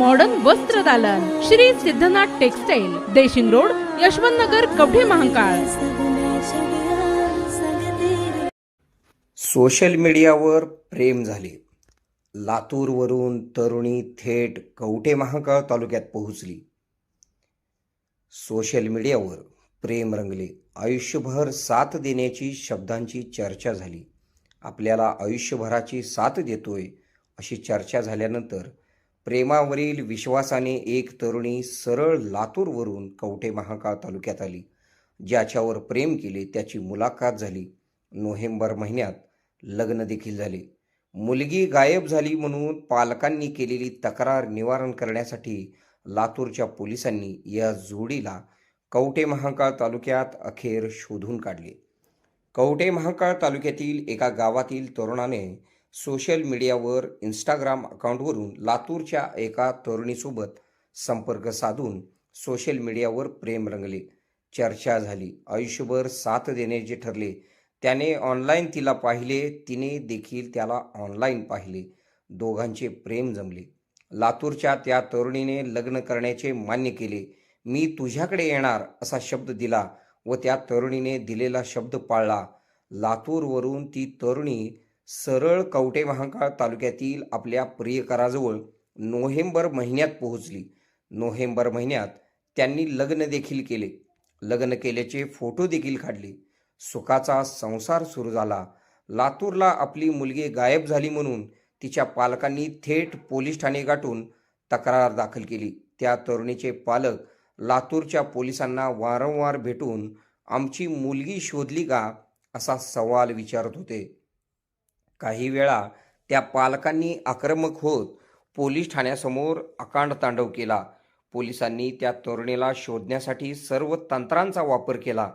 Modern वस्त्र दालन. Shri Siddhanath textile Deshing road Yashwant Nagar Kavathe Mahakal. Social मीडियावर प्रेम झाले. लातूरवरून तरुणी थेट कवठे महाकाळ तालुक्यात पोहोचली. सोशल मीडियावर प्रेम रंगले. आयुष्यभर साथ देण्याची शब्दांची चर्चा झाली. आपल्याला आयुष्यभराची साथ देतोय अशी चर्चा झाल्यानंतर प्रेमावरील विश्वासाने एक तरुणी सरळ लातूरवरून कवठे महाकाळ तालुक्यात आली. ज्याच्यावर प्रेम केले त्याची मुलाखत झाली. नोव्हेंबर महिन्यात लग्न देखील झाले. मुलगी गायब झाली म्हणून पालकांनी केलेली तक्रार निवारण करण्यासाठी लातूरच्या पोलिसांनी या जोडीला कवठे महाकाळ तालुक्यात अखेर शोधून काढले. कवठे महाकाळ तालुक्यातील एका गावातील तरुणाने सोशल मीडियावर इंस्टाग्राम अकाउंटवरून लातूरच्या एका तरुणीसोबत संपर्क साधून सोशल मीडियावर प्रेम रंगले. चर्चा झाली. आयुष्यभर साथ देण्याचे ठरले त्याने ऑनलाईन तिला पाहिले तिने देखील त्याला ऑनलाईन पाहिले. दोघांचे प्रेम जमले. लातूरच्या त्या तरुणीने लग्न करण्याचे मान्य केले. मी तुझ्याकडे येणार असा शब्द दिला व त्या तरुणीने दिलेला शब्द पाळला. लातूरवरून ती तरुणी सरळ कवठे महाकाळ तालुक्यातील आपल्या प्रियकराजवळ नोव्हेंबर महिन्यात पोहोचली. नोव्हेंबर महिन्यात त्यांनी लग्न देखील केले. लग्न केल्याचे फोटो देखील काढले. सुखाचा संसार सुरू झाला. लातूरला आपली मुलगी गायब झाली म्हणून तिच्या पालकांनी थेट पोलीस ठाणे गाठून तक्रार दाखल केली. त्या तरुणीचे पालक लातूरच्या पोलिसांना वारंवार भेटून आमची मुलगी शोधली का? असा सवाल विचारत होते. काही वेळा त्या पालकांनी आक्रमक होत पोलीस ठाण्यासमोर अकांड तांडव केला. पोलिसांनी त्या तरुणीला शोधण्यासाठी सर्व तंत्रांचा वापर केला.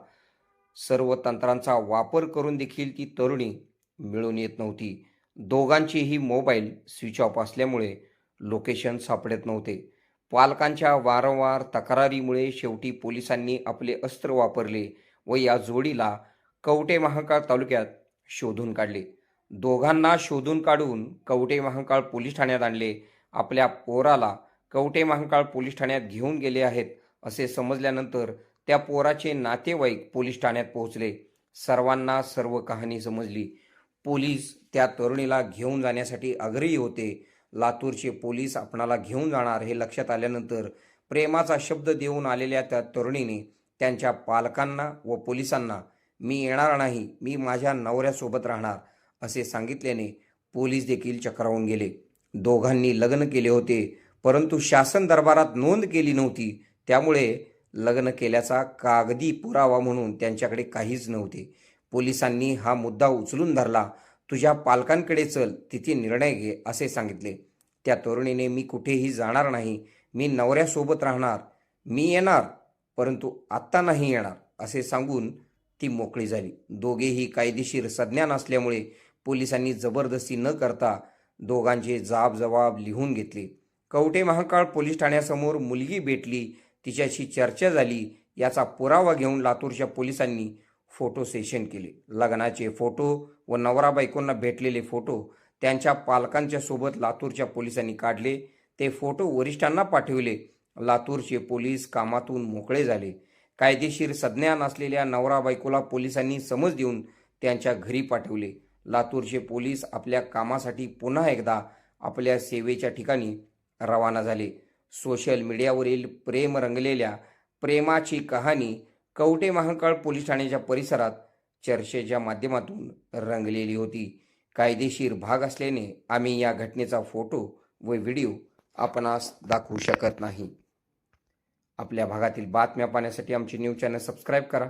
सर्व तंत्रांचा वापर करून देखील ती तरुणी मिळून येत नव्हती. दोघांचेही मोबाईल स्विच ऑफ असल्यामुळे लोकेशन सापडत नव्हते. पालकांच्या वारंवार तक्रारीमुळे शेवटी पोलिसांनी आपले अस्त्र वापरले व या जोडीला कवटे महाकाळ तालुक्यात शोधून काढले. दोघांना शोधून काढून कवटे महांकाळ पोलीस ठाण्यात आणले. आपल्या पोराला कवटे महांकाळ पोलीस ठाण्यात घेऊन गेले आहेत असे समजल्यानंतर त्या पोराचे नातेवाईक पोलीस ठाण्यात पोहोचले. सर्वांना सर्व कहाणी समजली. पोलीस त्या तरुणीला घेऊन जाण्यासाठी आग्रही होते. लातूरचे पोलीस आपणाला घेऊन जाणार हे लक्षात आल्यानंतर प्रेमाचा शब्द देऊन आलेल्या त्या तरुणीने त्यांच्या पालकांना व पोलिसांना मी येणार नाही मी माझ्या नवऱ्यासोबत राहणार असे सांगितल्याने पोलीस देखील चक्रावून गेले. दोघांनी लग्न केले होते परंतु शासन दरबारात नोंद केली नव्हती. त्यामुळे लग्न केल्याचा कागदी पुरावा म्हणून त्यांच्याकडे काहीच नव्हते. पोलिसांनी हा मुद्दा उचलून धरला तुझ्या पालकांकडे चल तिथे निर्णय घे असे सांगितले. त्या तरुणीने मी कुठेही जाणार नाही मी नवऱ्यासोबत राहणार मी येणार परंतु आत्ता नाही येणार असे सांगून ती मोकळी झाली. दोघेही कायदेशीर संज्ञान असल्यामुळे पोलिसांनी जबरदस्ती न करता दोघांचे जाब जबाब लिहून घेतले. कवटे महाकाळ पोलीस ठाण्यासमोर मुलगी भेटली तिच्याशी चर्चा झाली याचा पुरावा घेऊन लातूरच्या पोलिसांनी फोटो सेशन केले. लग्नाचे फोटो व नवरा बायकोंना भेटलेले फोटो त्यांच्या पालकांच्या सोबत लातूरच्या पोलिसांनी काढले. ते फोटो वरिष्ठांना पाठविले. लातूरचे पोलीस कामातून मोकळे झाले. कायदेशीर संज्ञान असलेल्या नवरा बायकोला पोलिसांनी समज देऊन त्यांच्या घरी पाठवले. लातूरचे पोलीस आपल्या कामासाठी पुन्हा एकदा आपल्या सेवेच्या ठिकाणी रवाना झाले. सोशल मीडियावरील प्रेम रंगलेल्या प्रेमाची कहाणी कवटे महाकाळ पोलीस ठाण्याच्या परिसरात चर्चेच्या माध्यमातून रंगलेली होती. कायदेशीर भाग असल्याने आम्ही या घटनेचा फोटो व व्हिडिओ आपणास दाखवू शकत नाही. आपल्या भागातील बातम्या पाहण्यासाठी आमचे न्यूज चॅनल सबस्क्राईब करा.